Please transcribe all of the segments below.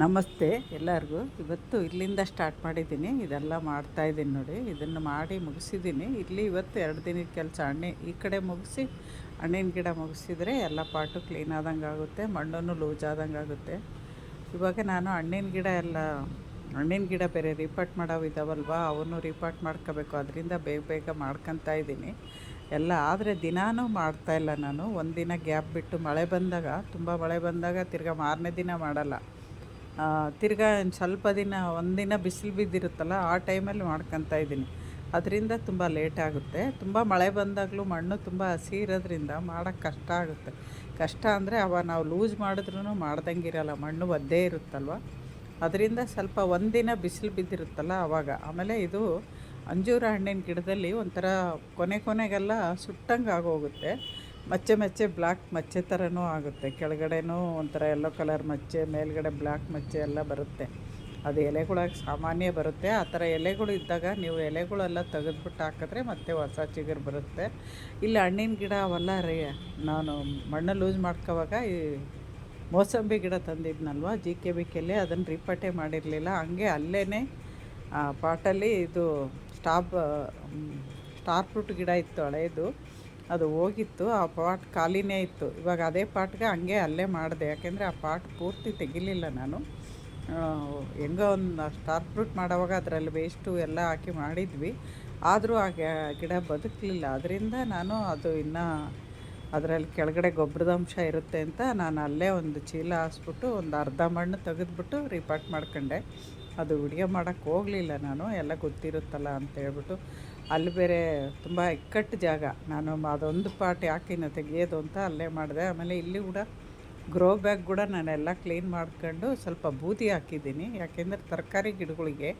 ನಮಸ್ತೆ ಎಲ್ಲರಿಗೂ. ಇವತ್ತು ಇಲ್ಲಿಂದ ಸ್ಟಾರ್ಟ್ ಮಾಡಿದ್ದೀನಿ. ಇದೆಲ್ಲ ಮಾಡ್ತಾಯಿದ್ದೀನಿ ನೋಡಿ. ಇದನ್ನು ಮಾಡಿ ಮುಗಿಸಿದ್ದೀನಿ. ಇಲ್ಲಿ ಇವತ್ತು ಎರಡು ದಿನದ ಕೆಲಸ ಹಣ್ಣೆ ಈ ಕಡೆ ಮುಗಿಸಿ, ಹಣ್ಣಿನ ಗಿಡ ಮುಗಿಸಿದರೆ ಎಲ್ಲ ಪಾಟು ಕ್ಲೀನ್ ಆದಂಗೆ ಆಗುತ್ತೆ, ಮಣ್ಣನ್ನು ಲೂಸ್ ಆದಂಗೆ ಆಗುತ್ತೆ. ಇವಾಗ ನಾನು ಹಣ್ಣಿನ ಗಿಡ ಎಲ್ಲ, ಹಣ್ಣಿನ ಗಿಡ ಬೇರೆ ರಿಪಾರ್ಟ್ ಮಾಡೋವು ಇದಾವಲ್ವಾ? ಅವನ್ನು ರಿಪಾರ್ಟ್ ಮಾಡ್ಕೋಬೇಕು. ಅದರಿಂದ ಬೇಗ ಬೇಗ ಮಾಡ್ಕೊತಾ ಇದ್ದೀನಿ. ಎಲ್ಲ ಆದರೆ ದಿನಾನೂ ಮಾಡ್ತಾಯಿಲ್ಲ ನಾನು. ಒಂದಿನ ಗ್ಯಾಪ್ ಬಿಟ್ಟು ಮಳೆ ಬಂದಾಗ, ತುಂಬ ಮಳೆ ಬಂದಾಗ ತಿರ್ಗಾ ಮಾರನೇ ದಿನ ಮಾಡಲ್ಲ. ತಿರ್ಗಾ ಸ್ವಲ್ಪ ದಿನ ಒಂದಿನ ಬಿಸಿಲು ಬಿದ್ದಿರುತ್ತಲ್ಲ, ಆ ಟೈಮಲ್ಲಿ ಮಾಡ್ಕೊತಾ ಇದ್ದೀನಿ. ಅದರಿಂದ ತುಂಬ ಲೇಟ್ ಆಗುತ್ತೆ. ತುಂಬ ಮಳೆ ಬಂದಾಗಲೂ ಮಣ್ಣು ತುಂಬ ಹಸಿ ಇರೋದ್ರಿಂದ ಮಾಡೋಕ್ಕೆ ಕಷ್ಟ ಆಗುತ್ತೆ. ಕಷ್ಟ ಅಂದರೆ ಅವ ನಾವು ಲೂಸ್ ಮಾಡಿದ್ರೂ ಮಾಡ್ದಂಗಿರಲ್ಲ, ಮಣ್ಣು ಒದ್ದೇ ಇರುತ್ತಲ್ವ? ಅದರಿಂದ ಸ್ವಲ್ಪ ಒಂದಿನ ಬಿಸಿಲು ಬಿದ್ದಿರುತ್ತಲ್ಲ ಆವಾಗ ಆಮೇಲೆ ಇದು ಅಂಜೂರ ಹಣ್ಣಿನ ಗಿಡದಲ್ಲಿ ಒಂಥರ ಕೊನೆ ಕೊನೆಗೆಲ್ಲ ಸುಟ್ಟಂಗೆ ಆಗೋಗುತ್ತೆ. ಮಚ್ಚೆ ಮಚ್ಚೆ ಬ್ಲ್ಯಾಕ್ ಮಚ್ಚೆ ಥರನೂ ಆಗುತ್ತೆ. ಕೆಳಗಡೆನೂ ಒಂಥರ ಎಲ್ಲೋ ಕಲರ್ ಮಚ್ಚೆ, ಮೇಲ್ಗಡೆ ಬ್ಲ್ಯಾಕ್ ಮಚ್ಚೆ ಎಲ್ಲ ಬರುತ್ತೆ. ಅದು ಎಲೆಗಳಾಗಿ ಸಾಮಾನ್ಯ ಬರುತ್ತೆ. ಆ ಥರ ಎಲೆಗಳು ಇದ್ದಾಗ ನೀವು ಎಲೆಗಳೆಲ್ಲ ತೆಗೆದ್ಬಿಟ್ಟು ಹಾಕಿದ್ರೆ ಮತ್ತೆ ಹೊಸ ಚಿಗುರು ಬರುತ್ತೆ. ಇಲ್ಲಿ, ಹಣ್ಣಿನ ಗಿಡ ಅವೆಲ್ಲ ರೇ, ನಾನು ಮಣ್ಣು ಲೂಸ್ ಮಾಡ್ಕೋವಾಗ ಈ ಮೋಸಂಬಿ ಗಿಡ ತಂದಿದ್ನಲ್ವ ಜಿ ಕೆ ಬಿ ಕೆಲ್ಲಿ ಅದನ್ನು ರಿಪಟೆ ಮಾಡಿರಲಿಲ್ಲ. ಹಂಗೆ ಅಲ್ಲೇ ಪಾಟಲ್ಲಿ ಇದು ಸ್ಟಾಪ್ ಸ್ಟಾರ್ ಫ್ರೂಟ್ ಗಿಡ ಇತ್ತು ಹಳೇದು. ಅದು ಹೋಗಿತ್ತು, ಆ ಪಾಟ್ ಖಾಲಿನೇ ಇತ್ತು. ಇವಾಗ ಅದೇ ಪಾಟ್ಗೆ ಹಂಗೆ ಅಲ್ಲೇ ಮಾಡಿದೆ. ಯಾಕೆಂದರೆ ಆ ಪಾಟ್ ಪೂರ್ತಿ ತೆಗಿಲಿಲ್ಲ ನಾನು. ಹೆಂಗೋ ಒಂದು ಸ್ಟಾರ್ ಫ್ರೂಟ್ ಮಾಡೋವಾಗ ಅದರಲ್ಲಿ ವೇಸ್ಟು ಎಲ್ಲ ಹಾಕಿ ಮಾಡಿದ್ವಿ. ಆದರೂ ಆ ಗಿಡ ಬದುಕಲಿಲ್ಲ. ಅದರಿಂದ ನಾನು ಅದು ಇನ್ನೂ ಅದರಲ್ಲಿ ಕೆಳಗಡೆ ಗೊಬ್ಬರದ ಅಂಶ ಇರುತ್ತೆ ಅಂತ ನಾನು ಅಲ್ಲೇ ಒಂದು ಚೀಲ ಹಾಸ್ಬಿಟ್ಟು ಒಂದು ಅರ್ಧ ಮಣ್ಣು ತೆಗೆದ್ಬಿಟ್ಟು ರಿಪಾರ್ಟ್ ಮಾಡ್ಕೊಂಡೆ. ಅದು ವಿಡಿಯೋ ಮಾಡೋಕ್ಕೆ ಹೋಗಲಿಲ್ಲ ನಾನು. ಎಲ್ಲ ಗೊತ್ತಿರುತ್ತಲ್ಲ ಅಂತ ಹೇಳ್ಬಿಟ್ಟು ಅಲ್ಲಿ ಬೇರೆ ತುಂಬ ಇಕ್ಕಟ್ಟು ಜಾಗ. ನಾನು ಅದೊಂದು ಪಾಟ್ ಯಾಕಿನ ತೆಗಿಯೋದು ಅಂತ ಅಲ್ಲೇ ಮಾಡಿದೆ. ಆಮೇಲೆ ಇಲ್ಲಿ ಕೂಡ ಗ್ರೋ ಬ್ಯಾಗ್ ಕೂಡ ನಾನೆಲ್ಲ ಕ್ಲೀನ್ ಮಾಡ್ಕೊಂಡು ಸ್ವಲ್ಪ ಬೂದಿ ಹಾಕಿದ್ದೀನಿ. ಯಾಕೆಂದರೆ ತರಕಾರಿ ಗಿಡಗಳಿಗೆ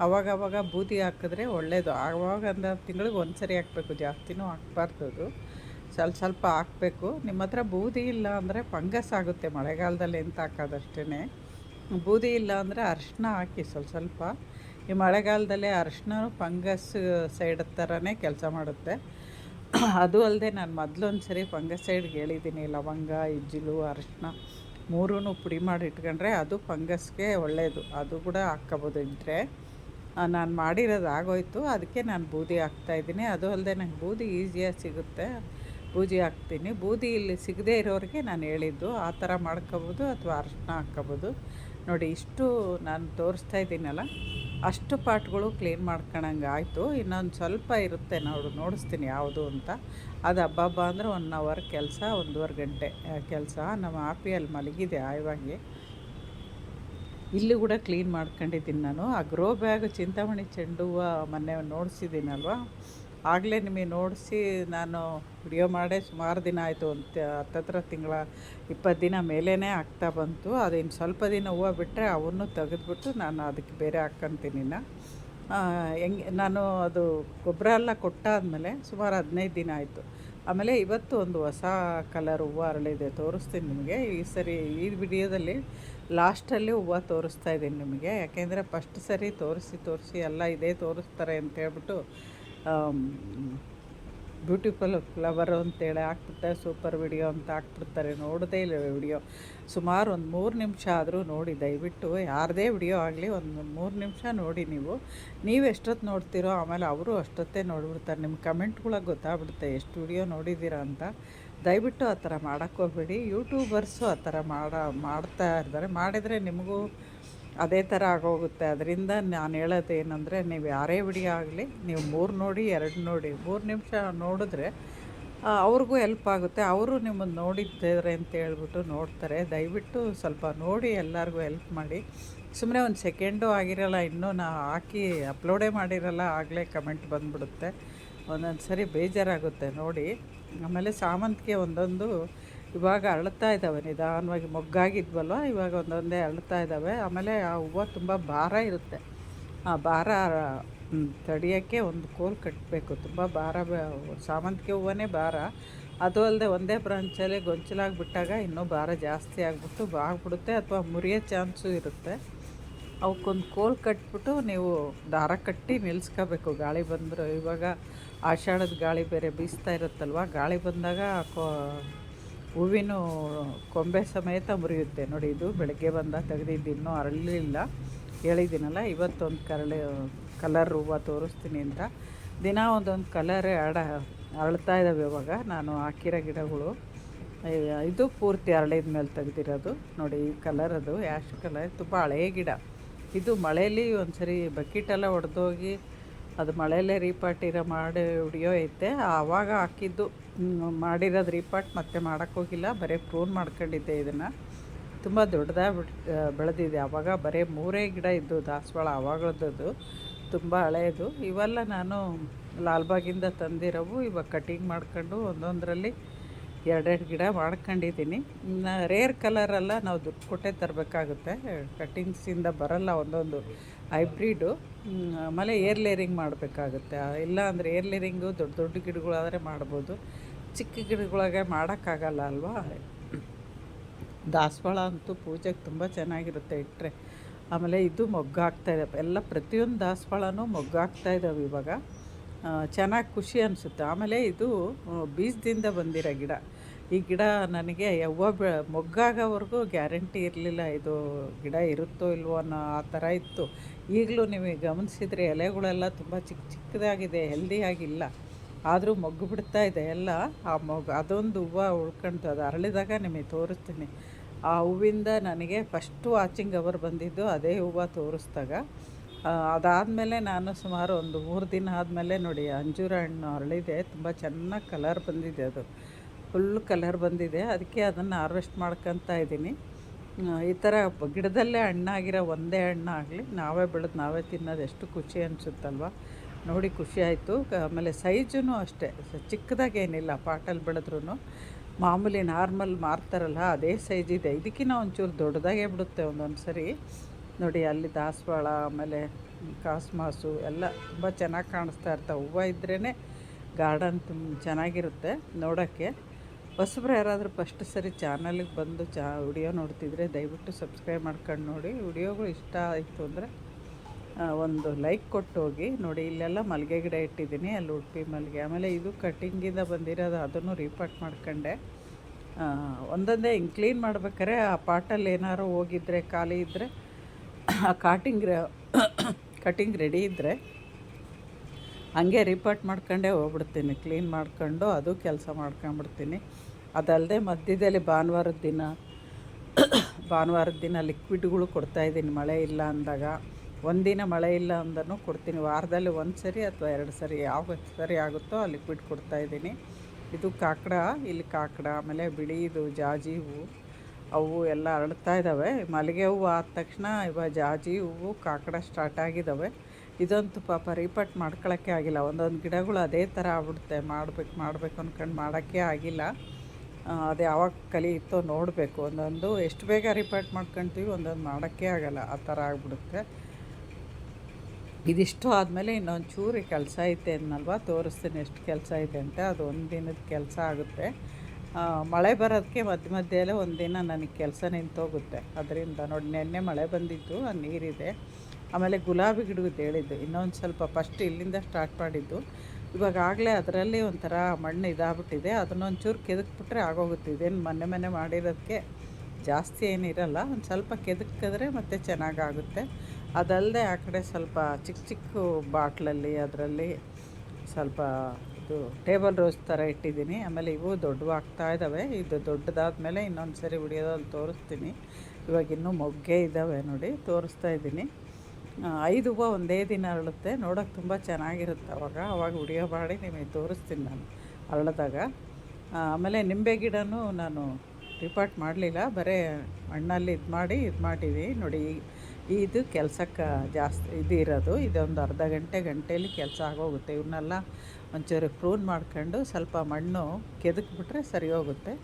ಅವಾಗವಾಗ ಬೂದಿ ಹಾಕಿದ್ರೆ ಒಳ್ಳೆಯದು ಆವಾಗ ಒಂದು ತಿಂಗಳಿಗೆ ಒಂದು ಸರಿ ಹಾಕಬೇಕು, ಜಾಸ್ತಿನೂ ಹಾಕ್ಬಾರ್ದು ಅದು. ಸ್ವಲ್ಪ ಸ್ವಲ್ಪ ಹಾಕಬೇಕು. ನಿಮ್ಮ ಹತ್ರ ಬೂದಿ ಇಲ್ಲ ಅಂದರೆ ಫಂಗಸ್ ಆಗುತ್ತೆ ಮಳೆಗಾಲದಲ್ಲಿ ಎಂತ ಹಾಕೋದಷ್ಟೇ ಬೂದಿ ಇಲ್ಲ ಅಂದರೆ ಅರಿಶಿನ ಹಾಕಿ ಸ್ವಲ್ಪ ಸ್ವಲ್ಪ ಈ ಮಳೆಗಾಲದಲ್ಲಿ ಅರಿಶಿನ ಫಂಗಸ್ ಸೈಡ್ ಥರನೇ ಕೆಲಸ ಮಾಡುತ್ತೆ. ಅದು ಅಲ್ಲದೆ ನಾನು ಮೊದಲೊಂದು ಸರಿ ಫಂಗಸ್ ಸೈಡ್ಗೆ ಹೇಳಿದ್ದೀನಿ, ಲವಂಗ, ಇಜ್ಜಿಲು, ಅರಿಶಿನ ಮೂರೂ ಪುಡಿ ಮಾಡಿ ಇಟ್ಕೊಂಡ್ರೆ ಅದು ಫಂಗಸ್ಗೆ ಒಳ್ಳೆಯದು ಅದು ಕೂಡ ಹಾಕ್ಕೋಬೋದು ಇದ್ರೆ. ನಾನು ಮಾಡಿರೋದು ಆಗೋಯ್ತು. ಅದಕ್ಕೆ ನಾನು ಬೂದಿ ಹಾಕ್ತಾಯಿದ್ದೀನಿ ಅದು ಅಲ್ಲದೆ ನಂಗೆ ಬೂದಿ ಈಸಿಯಾಗಿ ಸಿಗುತ್ತೆ. ಬೂದಿ ಹಾಕ್ತೀನಿ. ಬೂದಿ ಇಲ್ಲಿ ಸಿಗದೇ ಇರೋರಿಗೆ ನಾನು ಹೇಳಿದ್ದು ಆ ಥರ ಮಾಡ್ಕೋಬೋದು ಅಥವಾ ಅರಿಶಿನ ಹಾಕ್ಕೋಬೋದು. ನೋಡಿ, ಇಷ್ಟು ನಾನು ತೋರಿಸ್ತಾ ಇದ್ದೀನಲ್ಲ. ಅಷ್ಟು ಪಾಟ್ಗಳು ಕ್ಲೀನ್ ಮಾಡ್ಕೊಳಂಗೆ ಆಯಿತು. ಇನ್ನೊಂದು ಸ್ವಲ್ಪ ಇರುತ್ತೆ ನೋಡು ನೋಡಿಸ್ತೀನಿ ಯಾವುದು ಅಂತ. ಅದು ಹಬ್ಬ ಅಂದರೆ ಒನ್ ಅವರ್ ಕೆಲಸ, ಒಂದೂವರೆ ಗಂಟೆ ಕೆಲಸ. ನಮ್ಮ ಆಪಿಯಲ್ಲಿ ಮಲಗಿದೆ ಆಯವಾಗಿ. ಇಲ್ಲಿ ಕೂಡ ಕ್ಲೀನ್ ಮಾಡ್ಕೊಂಡಿದ್ದೀನಿ ನಾನು. ಆ ಗ್ರೋ ಬ್ಯಾಗ್ ಚಿಂತಾಮಣಿ ಚೆಂಡು ಹೂವು ಮೊನ್ನೆ ನೋಡಿಸಿದ್ದೀನಲ್ವ? ಆಗಲೇ ನಿಮಗೆ ನೋಡಿಸಿ ನಾನು ವಿಡಿಯೋ ಮಾಡೇ ಸುಮಾರು ದಿನ ಆಯಿತು ಅಂತ, ಹತ್ತತ್ರ ತಿಂಗಳ ಇಪ್ಪತ್ತು ದಿನ ಮೇಲೇ ಆಗ್ತಾ ಬಂತು. ಅದು ಸ್ವಲ್ಪ ದಿನ ಹೂವು ಬಿಟ್ಟರೆ ಅವನ್ನು ತೆಗೆದ್ಬಿಟ್ಟು ನಾನು ಅದಕ್ಕೆ ಬೇರೆ ಹಾಕ್ಕೊಂತೀನಿ ಹೆಂಗೆ, ನಾನು ಅದು ಗೊಬ್ಬರ ಎಲ್ಲ ಕೊಟ್ಟಾದಮೇಲೆ ಸುಮಾರು ಹದಿನೈದು ದಿನ ಆಯಿತು. ಆಮೇಲೆ ಇವತ್ತು ಒಂದು ಹೊಸ ಕಲರ್ ಹೂವು ಅರಳಿದೆ, ತೋರಿಸ್ತೀನಿ ನಿಮಗೆ. ಈ ಸರಿ ಈ ವಿಡಿಯೋದಲ್ಲಿ ಲಾಸ್ಟಲ್ಲಿ ಹೂವು ತೋರಿಸ್ತಾ ಇದ್ದೀನಿ ನಿಮಗೆ. ಯಾಕೆಂದರೆ ಫಸ್ಟ್ ಸರಿ ತೋರಿಸಿ ತೋರಿಸಿ ಎಲ್ಲ ಇದೇ ತೋರಿಸ್ತಾರೆ ಅಂತ ಹೇಳ್ಬಿಟ್ಟು ಬ್ಯೂಟಿಫುಲ್ ಫ್ಲವರ್ ಅಂತೇಳಿ ಹಾಕ್ಬಿಡ್ತಾರೆ ಸೂಪರ್ ವಿಡಿಯೋ ಅಂತ ಹಾಕ್ಬಿಡ್ತಾರೆ. ನೋಡೋದೇ ಇಲ್ಲ ವಿಡಿಯೋ ಸುಮಾರು ಒಂದು ಮೂರು ನಿಮಿಷ ಆದರೂ ನೋಡಿ, ದಯವಿಟ್ಟು ಯಾರದೇ ವಿಡಿಯೋ ಆಗಲಿ ಒಂದು ಮೂರು ನಿಮಿಷ ನೋಡಿ ನೀವು. ನೀವು ಎಷ್ಟೊತ್ತು ನೋಡ್ತೀರೋ, ಆಮೇಲೆ ಅವರು ಅಷ್ಟೊತ್ತೇ ನೋಡಿಬಿಡ್ತಾರೆ. ನಿಮ್ಮ ಕಮೆಂಟ್ಗಳಾಗ ಗೊತ್ತಾಗ್ಬಿಡುತ್ತೆ, ಎಷ್ಟು ವಿಡಿಯೋ ನೋಡಿದ್ದೀರಾ ಅಂತ. ದಯವಿಟ್ಟು ಆ ಥರ ಮಾಡೋಕ್ಕೋಗ್ಬೇಡಿ ಯೂಟ್ಯೂಬರ್ಸು ಆ ಥರ ಮಾಡ, ಮಾಡ್ತಾ ಇರ್ತಾರೆ. ಮಾಡಿದರೆ ನಿಮಗೂ ಅದೇ ಥರ ಆಗೋಗುತ್ತೆ. ಅದರಿಂದ ನಾನು ಹೇಳೋದು ಏನಂದರೆ, ನೀವು ಯಾರೇ ವಿಡಿಯೋ ಆಗಲಿ, ನೀವು ಮೂರು ನೋಡಿ, ಎರಡು ನೋಡಿ, ಮೂರು ನಿಮಿಷ ನೋಡಿದ್ರೆ ಅವ್ರಿಗೂ ಹೆಲ್ಪ್ ಆಗುತ್ತೆ. ಅವರು ನಿಮ್ಮನ್ನು ನೋಡಿದ್ದಾರೆ ಅಂತ ಹೇಳ್ಬಿಟ್ಟು ನೋಡ್ತಾರೆ. ದಯವಿಟ್ಟು ಸ್ವಲ್ಪ ನೋಡಿ, ಎಲ್ಲರಿಗೂ ಹೆಲ್ಪ್ ಮಾಡಿ. ಸುಮ್ಮನೆ ಒಂದು ಸೆಕೆಂಡು ಆಗಿರಲ್ಲ, ಇನ್ನೂ ನಾ ಹಾಕಿ ಅಪ್ಲೋಡೇ ಮಾಡಿರಲ್ಲ, ಆಗಲೇ ಕಮೆಂಟ್ ಬಂದ್ಬಿಡುತ್ತೆ. ಒಂದೊಂದು ಸರಿ ಬೇಜಾರಾಗುತ್ತೆ ನೋಡಿ. ಆಮೇಲೆ ಸಾಮಂತಿಗೆ ಒಂದೊಂದು ಇವಾಗ ಅರಳ್ತಾ ಇದ್ದಾವೆ, ನಿಧಾನವಾಗಿ ಮೊಗ್ಗಾಗಿದ್ವಲ್ವ? ಇವಾಗ ಒಂದೊಂದೇ ಅರಳ್ತಾ ಇದ್ದಾವೆ. ಆಮೇಲೆ ಆ ಹೂವು ತುಂಬ ಭಾರ ಇರುತ್ತೆ. ಆ ಭಾರ ತಡಿಯೋಕ್ಕೆ ಒಂದು ಕೋಲ್ ಕಟ್ಟಬೇಕು ತುಂಬ ಭಾರ ಸಾಮಂತಿಗೆ ಹೂವನೇ ಭಾರ. ಅದು ಅಲ್ಲದೆ ಒಂದೇ ಬ್ರಾಂಚಲ್ಲಿ ಗೊಂಚಲಾಗಿ ಬಿಟ್ಟಾಗ ಇನ್ನೂ ಭಾರ ಜಾಸ್ತಿ ಆಗಿಬಿಟ್ಟು ಆಗ್ಬಿಡುತ್ತೆ ಅಥವಾ ಮುರಿಯೋ ಚಾನ್ಸು ಇರುತ್ತೆ. ಅವಕ್ಕೊಂದು ಕೋಲ್ ಕಟ್ಬಿಟ್ಟು ನೀವು ದಾರ ಕಟ್ಟಿ ನಿಲ್ಸ್ಕೋಬೇಕು. ಗಾಳಿ ಬಂದರೂ ಇವಾಗ ಆಷಾಢದ ಗಾಳಿ ಬೇರೆ ಬೀಸ್ತಾ ಇರುತ್ತಲ್ವ? ಗಾಳಿ ಬಂದಾಗ ಕೋ ಹೂವಿನ ಕೊಂಬೆ ಸಮೇತ ಮುರಿಯುತ್ತೆ. ನೋಡಿ, ಇದು ಬೆಳಗ್ಗೆ ಬಂದ ತೆಗೆದಿದ್ದು ಇನ್ನೂ ಅರಳಲಿಲ್ಲ ಹೇಳಿದ್ದೀನಲ್ಲ, ಇವತ್ತೊಂದು ಕರಳೆ, ಕಲರ್ ಹೂವು ತೋರಿಸ್ತೀನಿ ಅಂತ. ದಿನ ಒಂದೊಂದು ಕಲರ್ ಆಡ ಅರಳ್ತಾ ಇದ್ದಾವೆ ಇವಾಗ. ನಾನು ಹಾಕಿರೋ ಗಿಡಗಳು. ಇದು ಪೂರ್ತಿ ಅರಳಿದ ಮೇಲೆ ತೆಗೆದಿರೋದು. ನೋಡಿ, ಈ ಕಲರ್ ಅದು ಆ್ಯಶ್ ಕಲರ್. ತುಂಬ ಹಳೆಯ ಗಿಡ. ಇದು ಮಳೆಯಲ್ಲಿ ಒಂದ್ಸರಿ ಬಕೆಟೆಲ್ಲ ಒಡೆದೋಗಿ ಅದು ಮಳೆಯಲ್ಲೇ ರೀಪಾಟಿರ ಮಾಡಿ ಹೊಡಿಯೋ ಐತೆ. ಆವಾಗ ಹಾಕಿದ್ದು. ಮಾಡಿರೋದು ರೀಪಾಟ್ ಮತ್ತೆ ಮಾಡೋಕ್ಕೋಗಿಲ್ಲ ಬರೀ ಪ್ರೂನ್ ಮಾಡ್ಕೊಂಡಿದ್ದೆ ಇದನ್ನು. ತುಂಬ ದೊಡ್ಡದಾಗಿ ಬೆಳೆದಿದೆ. ಆವಾಗ ಬರೀ ಮೂರೇ ಗಿಡ ಇದ್ದು ದಾಸವಾಳ ಆವಾಗದ್ದು ತುಂಬ ಹಳೆಯದು ಇವೆಲ್ಲ ನಾನು ಲಾಲ್ಬಾಗಿಂದ ತಂದಿರೋವು. ಇವಾಗ ಕಟಿಂಗ್ ಮಾಡ್ಕೊಂಡು ಒಂದೊಂದರಲ್ಲಿ ಎರಡೆರಡು ಗಿಡ ಮಾಡ್ಕೊಂಡಿದ್ದೀನಿ. ರೇರ್ ಕಲರೆಲ್ಲ ನಾವು ದುಡ್ಡು ಕೊಟ್ಟೆ ತರಬೇಕಾಗುತ್ತೆ. ಕಟಿಂಗ್ಸಿಂದ ಬರಲ್ಲ ಒಂದೊಂದು ಹೈಬ್ರಿಡು ಆಮೇಲೆ ಏರ್ ಲೇರಿಂಗ್ ಮಾಡಬೇಕಾಗುತ್ತೆ. ಇಲ್ಲ ಅಂದರೆ ಏರ್ ಲೇರಿಂಗು ದೊಡ್ಡ ದೊಡ್ಡ ಗಿಡಗಳಾದರೆ ಮಾಡ್ಬೋದು. ಚಿಕ್ಕ ಗಿಡಗಳಿಗೆ ಮಾಡೋಕ್ಕಾಗಲ್ಲ ಅಲ್ವಾ? ದಾಸವಾಳ ಅಂತೂ ಪೂಜೆಗೆ ತುಂಬ ಚೆನ್ನಾಗಿರುತ್ತೆ ಇಟ್ಟರೆ ಆಮೇಲೆ ಇದು ಮೊಗ್ಗಾಗ್ತಾ ಇದೆ. ಎಲ್ಲ ಪ್ರತಿಯೊಂದು ದಾಸವಾಳನೂ ಮೊಗ್ಗಾಗ್ತಾ ಇದ್ದಾವೆ ಇವಾಗ. ಚೆನ್ನಾಗಿ ಖುಷಿ ಅನಿಸುತ್ತೆ. ಆಮೇಲೆ ಇದು ಬೀಜದಿಂದ ಬಂದಿರೋ ಗಿಡ. ಈ ಗಿಡ ನನಗೆ ಯಾವಾಗ ಬೆ, ಮೊಗ್ಗಾಗೋವರೆಗೂ ಗ್ಯಾರಂಟಿ ಇರಲಿಲ್ಲ ಇದು ಗಿಡ ಇರುತ್ತೋ ಇಲ್ವೋ ಅನ್ನೋ ಆ ಥರ ಇತ್ತು. ಈಗಲೂ ನೀವು ಗಮನಿಸಿದರೆ ಎಲೆಗಳೆಲ್ಲ ತುಂಬ ಚಿಕ್ಕ ಚಿಕ್ಕದಾಗಿದೆ ಹೆಲ್ದಿಯಾಗಿಲ್ಲ ಆದರೂ ಮೊಗ್ಗು ಬಿಡ್ತಾ ಇದೆ ಎಲ್ಲ. ಆ ಮೊಗ್ಗು, ಅದೊಂದು ಹೂವು ಉಳ್ಕೊಂತು ಅದು ಅರಳಿದಾಗ ನಿಮಗೆ ತೋರಿಸ್ತೀನಿ. ಆ ಹೂವಿಂದ ನನಗೆ ಫಸ್ಟು ವಾಚಿಂಗ್ ಅವರ್ ಬಂದಿದ್ದು ಅದೇ ಹೂವು ತೋರಿಸ್ದಾಗ. ಅದಾದಮೇಲೆ ನಾನು ಸುಮಾರು ಒಂದು ಮೂರು ದಿನ ಆದಮೇಲೆ ನೋಡಿ, ಅಂಜೂರ ಹಣ್ಣು ಅರಳಿದೆ. ತುಂಬ ಚೆನ್ನಾಗಿ ಕಲರ್ ಬಂದಿದೆ ಅದು. ಫುಲ್ ಕಲರ್ ಬಂದಿದೆ. ಅದಕ್ಕೆ ಅದನ್ನು ಹಾರ್ವೆಸ್ಟ್ ಮಾಡ್ಕೊತಾ ಇದ್ದೀನಿ. ಈ ಥರ ಗಿಡದಲ್ಲೇ ಹಣ್ಣಾಗಿರೋ ಒಂದೇ ಹಣ್ಣಾಗಲಿ ನಾವೇ ಬೆಳೆದು ನಾವೇ ತಿನ್ನೋದು ಎಷ್ಟು ಖುಷಿ ಅನಿಸುತ್ತಲ್ವ? ನೋಡಿ ಖುಷಿ ಆಯಿತು. ಆಮೇಲೆ ಸೈಜೂ ಅಷ್ಟೇ. ಚಿಕ್ಕದಾಗೇನಿಲ್ಲ ಪಾಟಲ್ಲಿ ಬೆಳೆದ್ರೂ ಮಾಮೂಲಿ ನಾರ್ಮಲ್ ಮಾರ್ತಾರಲ್ಲ, ಅದೇ ಸೈಜ್ ಇದೆ. ಇದಕ್ಕಿಂತ ಒಂಚೂರು ದೊಡ್ಡದಾಗೇ ಬಿಡುತ್ತೆ ಒಂದೊಂದು ಸರಿ. ನೋಡಿ ಅಲ್ಲಿ ದಾಸವಾಳ, ಆಮೇಲೆ ಕಾಸ್ಮಾಸು ಎಲ್ಲ ತುಂಬ ಚೆನ್ನಾಗಿ ಕಾಣಿಸ್ತಾ ಇರ್ತವೆ ಹೂವು ಇದ್ರೇ ಗಾರ್ಡನ್ ತುಂಬ ಚೆನ್ನಾಗಿರುತ್ತೆ ನೋಡೋಕ್ಕೆ. ಹೊಸಬ್ರು ಯಾರಾದರೂ ಫಸ್ಟ್ ಸರಿ ಚಾನಲಿಗೆ ಬಂದು ಚಾ, ವಿಡಿಯೋ ನೋಡ್ತಿದ್ರೆ ದಯವಿಟ್ಟು ಸಬ್ಸ್ಕ್ರೈಬ್ ಮಾಡ್ಕೊಂಡು ನೋಡಿ. ವಿಡಿಯೋಗಳು ಇಷ್ಟ ಆಯಿತು ಅಂದರೆ ಒಂದು ಲೈಕ್ ಕೊಟ್ಟು ಹೋಗಿ ನೋಡಿ, ಇಲ್ಲೆಲ್ಲ ಮಲ್ಲಿಗೆ ಗಿಡ ಇಟ್ಟಿದ್ದೀನಿ, ಅಲ್ಲಿ ಉಡುಪಿ ಮಲ್ಲಿಗೆ ಆಮೇಲೆ ಇದು ಕಟ್ಟಿಂಗಿಂದ ಬಂದಿರೋದು, ಅದನ್ನು ರೀಪಾಟ್ ಮಾಡ್ಕೊಂಡೆ. ಒಂದೊಂದೇ ಹಿಂಗೆ ಕ್ಲೀನ್ ಮಾಡ್ಬೇಕಾದ್ರೆ ಆ ಪಾಟಲ್ಲಿ ಏನಾದ್ರು ಹೋಗಿದ್ರೆ, ಖಾಲಿ ಇದ್ದರೆ ಆ ಕಾಟಿಂಗ್ ಕಟಿಂಗ್ ರೆಡಿ ಇದ್ದರೆ ಹಂಗೆ ರಿಪಾರ್ಟ್ ಮಾಡ್ಕೊಂಡೇ ಹೋಗ್ಬಿಡ್ತೀನಿ. ಕ್ಲೀನ್ ಮಾಡ್ಕೊಂಡು ಅದು ಕೆಲಸ ಮಾಡ್ಕೊಂಬಿಡ್ತೀನಿ ಅದಲ್ಲದೆ ಮಧ್ಯದಲ್ಲಿ ಭಾನುವಾರದ ದಿನ ಭಾನುವಾರದ ದಿನ ಲಿಕ್ವಿಡ್ಗಳು ಕೊಡ್ತಾಯಿದ್ದೀನಿ ಮಳೆ ಇಲ್ಲ ಅಂದಾಗ. ಒಂದಿನ ಮಳೆ ಇಲ್ಲ ಅಂದನು ಕೊಡ್ತೀನಿ. ವಾರದಲ್ಲಿ ಒಂದು ಸರಿ ಅಥವಾ ಎರಡು ಸರಿ ಯಾವ ಸರಿ ಆಗುತ್ತೋ ಆ ಲಿಕ್ವಿಡ್ ಕೊಡ್ತಾಯಿದ್ದೀನಿ ಇದು ಕಾಕಡ, ಇಲ್ಲಿ ಕಾಕಡ, ಆಮೇಲೆ ಬಿಳಿದು ಜಾಜಿ ಹೂವು ಅವು ಎಲ್ಲ ಅರಳ್ತಾ ಇದ್ದಾವೆ ಮಲ್ಲಿಗೆ ಹೂವು ಆದ ತಕ್ಷಣ ಇವಾಗ ಜಾಜಿ ಹೂವು ಕಾಕಡ ಸ್ಟಾರ್ಟ್ ಆಗಿದ್ದಾವೆ ಇದಂತೂ ಪಾಪ ರೀಪಟ್ ಮಾಡ್ಕೊಳ್ಳೋಕ್ಕೆ ಆಗಿಲ್ಲ. ಒಂದೊಂದು ಗಿಡಗಳು ಅದೇ ಥರ ಆಗ್ಬಿಡುತ್ತೆ. ಮಾಡ್ಬೇಕು, ಮಾಡಬೇಕು ಅಂದ್ಕೊಂಡು ಮಾಡೋಕ್ಕೆ ಆಗಿಲ್ಲ. ಅದು ಯಾವಾಗ ಕಲಿಯುತ್ತೋ ನೋಡಬೇಕು. ಒಂದೊಂದು, ಎಷ್ಟು ಬೇಗ ರಿಪೋರ್ಟ್ ಮಾಡ್ಕೊತೀವಿ, ಒಂದೊಂದು ಮಾಡೋಕ್ಕೆ ಆಗಲ್ಲ. ಆ ಥರ ಆಗ್ಬಿಡುತ್ತೆ. ಇದಿಷ್ಟು ಆದಮೇಲೆ ಇನ್ನೊಂದು ಚೂರು ಕೆಲಸ ಐತೆ ಅನ್ನಲ್ವಾ ತೋರಿಸ್ತೀನಿ ಎಷ್ಟು ಕೆಲಸ ಇದೆ ಅಂತ. ಅದು ಒಂದು ದಿನದ ಕೆಲಸ ಆಗುತ್ತೆ. ಮಳೆ ಬರೋದಕ್ಕೆ ಮಧ್ಯ ಮಧ್ಯೆಯಲ್ಲೇ ಒಂದಿನ ನನಗೆ ಕೆಲಸ ನಿಂತೋಗುತ್ತೆ. ಅದರಿಂದ ನೋಡಿ, ನೆನ್ನೆ ಮಳೆ ಬಂದಿದ್ದು ಆ ನೀರಿದೆ. ಆಮೇಲೆ ಗುಲಾಬಿ ಗಿಡದ್ದು ಹೇಳಿದ್ದು. ಇನ್ನೊಂದು ಸ್ವಲ್ಪ ಫಸ್ಟ್ ಇಲ್ಲಿಂದ ಸ್ಟಾರ್ಟ್ ಮಾಡಿದ್ದು. ಇವಾಗ ಆಗಲೇ ಅದರಲ್ಲಿ ಒಂಥರ ಮಣ್ಣು ಇದಾಗ್ಬಿಟ್ಟಿದೆ. ಅದನ್ನೊಂಚೂರು ಕೆದಕ್ಬಿಟ್ರೆ ಆಗೋಗುತ್ತೆ. ಇದೇನು ಮೊನ್ನೆ ಮೊನ್ನೆ ಮಾಡಿರೋದಕ್ಕೆ ಜಾಸ್ತಿ ಏನಿರಲ್ಲ. ಒಂದು ಸ್ವಲ್ಪ ಕೆದಕಿದ್ರೆ ಮತ್ತೆ ಚೆನ್ನಾಗಾಗುತ್ತೆ. ಅದಲ್ಲದೆ ಆ ಕಡೆ ಸ್ವಲ್ಪ ಚಿಕ್ಕ ಚಿಕ್ಕ ಬಾಟ್ಲಲ್ಲಿ ಅದರಲ್ಲಿ ಸ್ವಲ್ಪ ಇದು ಟೇಬಲ್ ರೋಸ್ ಥರ ಇಟ್ಟಿದ್ದೀನಿ. ಆಮೇಲೆ ಇವು ದೊಡ್ಡವಾಗ್ತಾ ಇದ್ದಾವೆ. ಇದು ದೊಡ್ಡದಾದ ಮೇಲೆ ಇನ್ನೊಂದು ಸರಿ ವಿಡಿಯೋದಲ್ಲಿ ತೋರಿಸ್ತೀನಿ. ಇವಾಗ ಇನ್ನೂ ಮೊಗ್ಗೆ ಇದ್ದಾವೆ ನೋಡಿ, ತೋರಿಸ್ತಾ ಇದ್ದೀನಿ. ಐದು ಹೂವು ಒಂದೇ ದಿನ ಅರಳುತ್ತೆ. ನೋಡೋಕೆ ತುಂಬ ಚೆನ್ನಾಗಿರುತ್ತೆ ಅವಾಗ. ಅವಾಗ ಉಡಿಯೋ ಮಾಡಿ ನಿಮಗೆ ತೋರಿಸ್ತೀನಿ ನಾನು ಅರಳಿದಾಗ. ಆಮೇಲೆ ನಿಂಬೆ ಗಿಡನೂ ನಾನು ರಿಪಾರ್ಟ್ ಮಾಡಲಿಲ್ಲ. ಬರೀ ಮಣ್ಣಲ್ಲಿ ಇದು ಮಾಡಿ ಇದು ಮಾಡಿವಿ ನೋಡಿ ಇದು ಕೆಲಸಕ್ಕೆ ಜಾಸ್ತಿ ಇದು ಇರೋದು. ಇದೊಂದು ಅರ್ಧ ಗಂಟೆ ಗಂಟೆಯಲ್ಲಿ ಕೆಲಸ ಆಗೋಗುತ್ತೆ. ಇವನ್ನೆಲ್ಲ ಒಂಚೂರು ಪ್ರೂನ್ ಮಾಡ್ಕೊಂಡು ಸ್ವಲ್ಪ ಮಣ್ಣು ಕೆದಕ್ಬಿಟ್ರೆ ಸರಿ ಹೋಗುತ್ತೆ.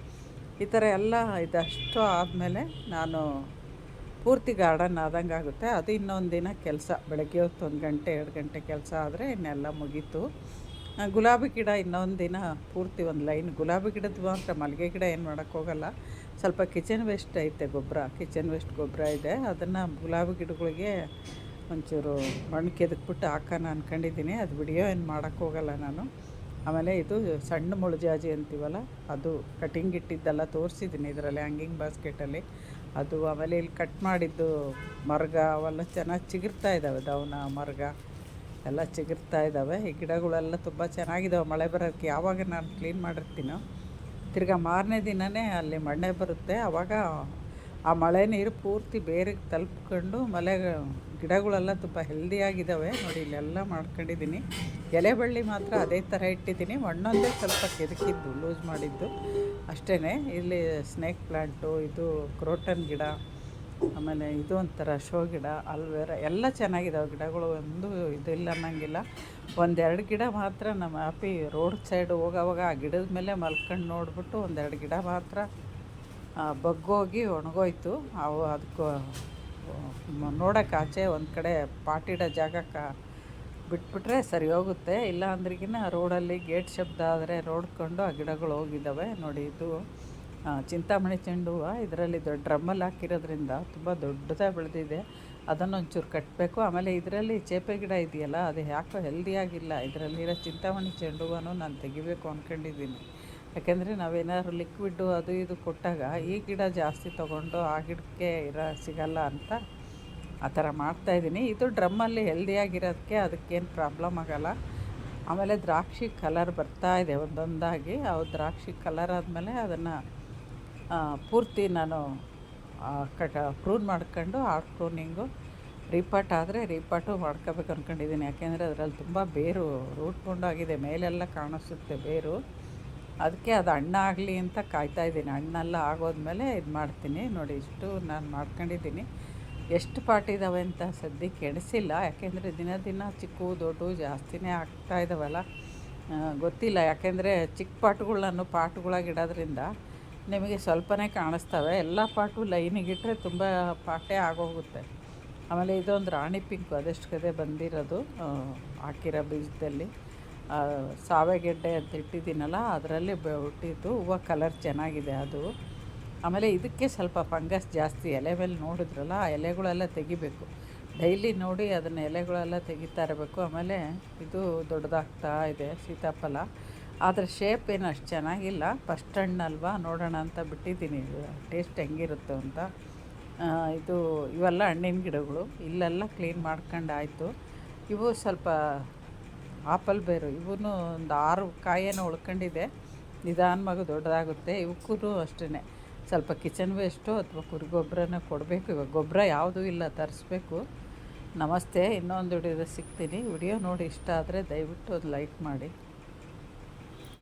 ಈ ಥರ ಎಲ್ಲ ಇದಷ್ಟು ಆದಮೇಲೆ ನಾನು ಪೂರ್ತಿ ಗಾರ್ಡನ್ ಆದಂಗೆ ಆಗುತ್ತೆ. ಅದು ಇನ್ನೊಂದು ದಿನ ಕೆಲಸ. ಬೆಳಗ್ಗೆ ಹೊತ್ತು ಒಂದು ಗಂಟೆ, ಎರಡು ಗಂಟೆ ಕೆಲಸ ಆದರೆ ಇನ್ನೆಲ್ಲ ಮುಗೀತು. ಗುಲಾಬಿ ಗಿಡ ಇನ್ನೊಂದು ದಿನ ಪೂರ್ತಿ ಒಂದು ಲೈನ್. ಗುಲಾಬಿ ಗಿಡದ ಮಾತ್ರ ಮಲ್ಲಿಗೆ ಗಿಡ ಏನು ಮಾಡೋಕ್ಕೋಗಲ್ಲ ಸ್ವಲ್ಪ ಕಿಚನ್ ವೇಸ್ಟ್ ಐತೆ ಗೊಬ್ಬರ. ಕಿಚನ್ ವೇಸ್ಟ್ ಗೊಬ್ಬರ ಇದೆ. ಅದನ್ನು ಗುಲಾಬಿ ಗಿಡಗಳಿಗೆ ಒಂಚೂರು ಮಣ್ಣು ಕೆದಕ್ಬಿಟ್ಟು ಹಾಕೋಣ ಅಂದ್ಕೊಂಡಿದ್ದೀನಿ ಅದು ವಿಡಿಯೋ ಏನು ಮಾಡೋಕ್ಕೋಗಲ್ಲ ನಾನು. ಆಮೇಲೆ ಇದು ಸಣ್ಣ ಮುಳುಜಾಜಿ ಅಂತೀವಲ್ಲ, ಅದು ಕಟಿಂಗ್ ಇಟ್ಟಿದ್ದೆಲ್ಲ ತೋರಿಸಿದ್ದೀನಿ ಇದರಲ್ಲಿ ಹ್ಯಾಂಗಿಂಗ್ ಬಾಸ್ಕೆಟಲ್ಲಿ ಅದು ಆಮೇಲೆ ಇಲ್ಲಿ ಕಟ್ ಮಾಡಿದ್ದು ಮರ್ಗ ಅವೆಲ್ಲ ಚೆನ್ನಾಗಿ ಚಿಗುರ್ತಾ ಇದ್ದಾವೆ ದವನ, ಮರ್ಗ. ಎಲ್ಲ ಚಿಗುರ್ತಾ ಇದ್ದಾವೆ. ಈ ಗಿಡಗಳೆಲ್ಲ ತುಂಬ ಚೆನ್ನಾಗಿದ್ದಾವೆ. ಮಳೆ ಬರೋಕ್ಕೆ ಯಾವಾಗ ನಾನು ಕ್ಲೀನ್ ಮಾಡಿರ್ತೀನೋ. ತಿರ್ಗಾ ಮಾರನೇ ದಿನವೇ ಅಲ್ಲಿ ಮಣ್ಣೆ ಬರುತ್ತೆ. ಆವಾಗ ಆ ಮಳೆ ನೀರು ಪೂರ್ತಿ ಬೇರಿಗೆ ತಲುಪ್ಕೊಂಡು ಮಳೆ ಗಿಡಗಳೆಲ್ಲ ತುಂಬ ಹೆಲ್ದಿಯಾಗಿದ್ದಾವೆ ನೋಡಿ, ಇಲ್ಲೆಲ್ಲ ಮಾಡ್ಕೊಂಡಿದ್ದೀನಿ. ಎಲೆ ಬಳ್ಳಿ ಮಾತ್ರ ಅದೇ ಥರ ಇಟ್ಟಿದ್ದೀನಿ. ಮಣ್ಣೊಂದೇ ಸ್ವಲ್ಪ ಕೆದಕಿದ್ದು, ಲೂಸ್ ಮಾಡಿದ್ದು. ಅಷ್ಟೇ ಇಲ್ಲಿ ಸ್ನೇಕ್ ಪ್ಲ್ಯಾಂಟು ಇದು ಕ್ರೋಟನ್ ಗಿಡ ಆಮೇಲೆ ಇದು ಒಂಥರ ಶೋ ಗಿಡ, ಅಲ್ವೇರ, ಎಲ್ಲ ಚೆನ್ನಾಗಿದ್ದಾವೆ ಗಿಡಗಳು, ಒಂದು ಇದಿಲ್ಲ ಅನ್ನಂಗಿಲ್ಲ. ಒಂದೆರಡು ಗಿಡ ಮಾತ್ರ ನಮ್ಮ ಅಪ್ಪಿ ರೋಡ್ ಸೈಡ್ ಹೋಗೋವಾಗ ಆ ಗಿಡದ ಮೇಲೆ ಮಲ್ಕೊಂಡು ನೋಡಿಬಿಟ್ಟು ಒಂದೆರಡು ಗಿಡ ಮಾತ್ರ ಬಗ್ಗೋಗಿ ಒಣಗೋಯ್ತು. ಅವು ಅದಕ್ಕೆ ನೋಡೋಕೆ ಆಚೆ ಒಂದು ಕಡೆ ಪಾಟಿಡೋ ಜಾಗಕ್ಕೆ ಬಿಟ್ಬಿಟ್ರೆ ಸರಿ ಹೋಗುತ್ತೆ. ಇಲ್ಲ ಅಂದ್ರಿಗಿನ ರೋಡಲ್ಲಿ ಗೇಟ್ ಶಬ್ದ ಆದರೆ ರೋಡ್ಕೊಂಡು ಆ ಗಿಡಗಳು ಹೋಗಿದ್ದಾವೆ. ನೋಡಿ ಇದು ಚಿಂತಾಮಣಿ ಚೆಂಡು ಹೂವು, ಇದರಲ್ಲಿ ದೊಡ್ಡ ಡ್ರಮ್ಮಲ್ಲಿ ಹಾಕಿರೋದ್ರಿಂದ ತುಂಬ ದೊಡ್ಡದಾಗಿ ಬೆಳೆದಿದೆ. ಅದನ್ನು ಒಂಚೂರು ಕಟ್ಟಬೇಕು ಆಮೇಲೆ ಇದರಲ್ಲಿ ಚೇಪೆ ಗಿಡ ಇದೆಯಲ್ಲ, ಅದು ಯಾಕೋ ಹೆಲ್ದಿಯಾಗಿಲ್ಲ ಇದರಲ್ಲಿರೋ ಚಿಂತಾಮಣಿ ಚೆಂಡು ಹೂವನ್ನು ನಾನು ತೆಗಿಬೇಕು ಅಂದ್ಕೊಂಡಿದ್ದೀನಿ ಯಾಕೆಂದರೆ ನಾವೇನಾದ್ರು ಲಿಕ್ವಿಡ್ಡು ಅದು ಇದು ಕೊಟ್ಟಾಗ ಈ ಗಿಡ ಜಾಸ್ತಿ ತೊಗೊಂಡು ಆ ಗಿಡಕ್ಕೆ ಇರೋ ಸಿಗಲ್ಲ ಅಂತ ಆ ಥರ ಮಾಡ್ತಾಯಿದ್ದೀನಿ ಇದು ಡ್ರಮ್ಮಲ್ಲಿ ಹೆಲ್ದಿಯಾಗಿರೋದಕ್ಕೆ ಅದಕ್ಕೇನು ಪ್ರಾಬ್ಲಮ್ ಆಗೋಲ್ಲ. ಆಮೇಲೆ ದ್ರಾಕ್ಷಿ ಕಲರ್ ಬರ್ತಾ ಇದೆ ಒಂದೊಂದಾಗಿ. ಅವು ದ್ರಾಕ್ಷಿ ಕಲರ್ ಆದಮೇಲೆ ಅದನ್ನು ಪೂರ್ತಿ ನಾನು ಕಟ ಪ್ರೂನ್ ಮಾಡ್ಕೊಂಡು ಆರ್ಟ್ ಪ್ರೂನಿಂಗು ರೀಪಾಟ್ ಆದರೆ ರೀಪಾಟು ಮಾಡ್ಕೋಬೇಕು ಅಂದ್ಕೊಂಡಿದ್ದೀನಿ ಯಾಕೆಂದರೆ ಅದರಲ್ಲಿ ತುಂಬ ಬೇರು, ರೂಟ್ ಆಗಿದೆ, ಮೇಲೆಲ್ಲ ಕಾಣಿಸುತ್ತೆ ಬೇರು. ಅದಕ್ಕೆ ಅದು ಹಣ್ಣಾಗಲಿ ಅಂತ ಕಾಯ್ತಾ ಇದ್ದೀನಿ. ಹಣ್ಣೆಲ್ಲ ಆಗೋದ್ಮೇಲೆ ಇದು ಮಾಡ್ತೀನಿ. ನೋಡಿ, ಇಷ್ಟು ನಾನು ಮಾಡ್ಕೊಂಡಿದ್ದೀನಿ. ಎಷ್ಟು ಪಾಟ್ ಇದ್ದಾವೆ ಅಂತ ಸದ್ಯಕ್ಕೆ ಎಣಿಸಿಲ್ಲ. ಯಾಕೆಂದರೆ ದಿನ ದಿನ ಚಿಕ್ಕು, ದೊಡ್ಡ ಜಾಸ್ತಿನೇ ಆಗ್ತಾ ಇದ್ದಾವಲ್ಲ ಗೊತ್ತಿಲ್ಲ. ಯಾಕೆಂದರೆ ಚಿಕ್ಕ ಪಾಟ್ಗಳನ್ನು ಪಾಟ್ಗಳಾಗಿ ಇಡೋದ್ರಿಂದ ನಿಮಗೆ ಸ್ವಲ್ಪನೇ ಕಾಣಿಸ್ತವೆ. ಎಲ್ಲ ಪಾಟು ಲೈನಿಗೆ ಇಟ್ಟರೆ ತುಂಬ ಪಾಟೇ ಆಗೋಗುತ್ತೆ. ಆಮೇಲೆ ಇದೊಂದು ರಾಣಿ ಪಿಂಕು, ಅದೆಷ್ಟು ಕದೆ ಬಂದಿರೋದು? ಹಾಕಿರೋ ಬೀಜದಲ್ಲಿ. ಸಾವೆಗೆಡ್ಡೆ ಅಂತ ಇಟ್ಟಿದ್ದೀನಲ್ಲ, ಅದರಲ್ಲಿ ಹುಟ್ಟಿದ್ದು ಹೂವು ಕಲರ್ ಚೆನ್ನಾಗಿದೆ ಅದು. ಆಮೇಲೆ ಇದಕ್ಕೆ ಸ್ವಲ್ಪ ಫಂಗಸ್ ಜಾಸ್ತಿ, ಎಲೆ ಮೇಲೆ ನೋಡಿದ್ರಲ್ಲ, ಆ ಎಲೆಗಳೆಲ್ಲ ತೆಗಿಬೇಕು. ಡೈಲಿ ನೋಡಿ ಅದನ್ನು ಎಲೆಗಳೆಲ್ಲ ತೆಗಿತಾ ಇರಬೇಕು. ಆಮೇಲೆ ಇದು ದೊಡ್ಡದಾಗ್ತಾ ಇದೆ ಸೀತಾಫಲ. ಆದರೆ ಶೇಪ್ ಏನು ಅಷ್ಟು ಚೆನ್ನಾಗಿಲ್ಲ. ಫಸ್ಟ್ ಹಣ್ಣಲ್ವಾ ನೋಡೋಣ ಅಂತ ಬಿಟ್ಟಿದ್ದೀನಿ. ಟೇಸ್ಟ್ ಹೆಂಗಿರುತ್ತೆ ಅಂತ. ಇದು ಇವೆಲ್ಲ ಹಣ್ಣಿನ ಗಿಡಗಳು. ಇಲ್ಲೆಲ್ಲ ಕ್ಲೀನ್ ಮಾಡ್ಕೊಂಡು ಆಯಿತು. ಇವು ಸ್ವಲ್ಪ ಆಪಲ್ ಬೇರು ಇವನು ಒಂದು ಆರು ಕಾಯೇನೋ ಉಳ್ಕೊಂಡಿದೆ. ನಿಧಾನವಾಗಿ ದೊಡ್ಡದಾಗುತ್ತೆ. ಇವಕ್ಕೂ ಅಷ್ಟೇ ಸ್ವಲ್ಪ ಕಿಚನ್ ವೇಸ್ಟು ಅಥವಾ ಕುರಿ ಗೊಬ್ಬರನ ಕೊಡಬೇಕು. ಇವಾಗ ಗೊಬ್ಬರ ಯಾವುದೂ ಇಲ್ಲ, ತರಿಸ್ಬೇಕು. ನಮಸ್ತೆ. ಇನ್ನೊಂದು ವಿಡಿಯೋದ ಸಿಗ್ತೀನಿ. ವಿಡಿಯೋ ನೋಡಿ ಇಷ್ಟ ಆದರೆ ದಯವಿಟ್ಟು ಒಂದು ಲೈಕ್ ಮಾಡಿ.